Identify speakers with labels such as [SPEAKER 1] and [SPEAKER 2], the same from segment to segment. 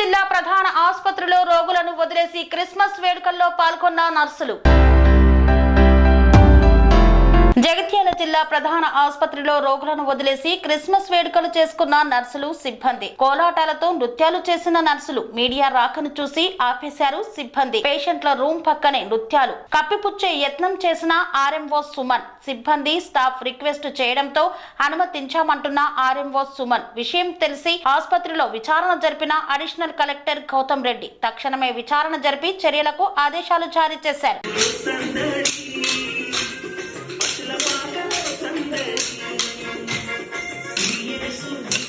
[SPEAKER 1] జిల్లా ప్రధాన ఆసుపత్రిలో రోగులను వదిలేసి క్రిస్మస్ వేడుకల్లో పాల్గొన్న నర్సులు. ప్రధాన ఆసుపత్రిలో రోగులను వదిలేసి క్రిస్మస్ వేడుకలు చేసుకున్న నర్సులు సిబ్బంది. కోలాటాలతో నృత్యాలు చేసిన నర్సులు మీడియా రాకను చూసి ఆపేశారు సిబ్బంది. పేషెంట్ల రూమ్ పక్కనే నృత్యాలు. కప్పిపుచ్చే యత్నం చేసిన ఆర్ఎంఓ సుమన్. సిబ్బంది స్టాఫ్ రిక్వెస్ట్ చేయడంతో అనుమతించామంటున్న ఆర్ఎంఓ సుమన్. విషయం తెలిసి ఆసుపత్రిలో విచారణ జరిపిన అడిషనల్ కలెక్టర్ గౌతమ్ రెడ్డి. తక్షణమే విచారణ జరిపి చర్యలకు ఆదేశాలు జారీ చేశారు.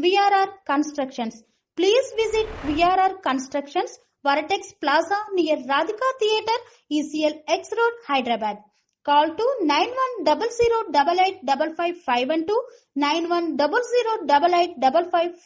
[SPEAKER 2] VRR Constructions. Please visit VRR Constructions, Varatex Plaza near Radhika Theatre, ECL X Road, Hyderabad. Call to 9100 8855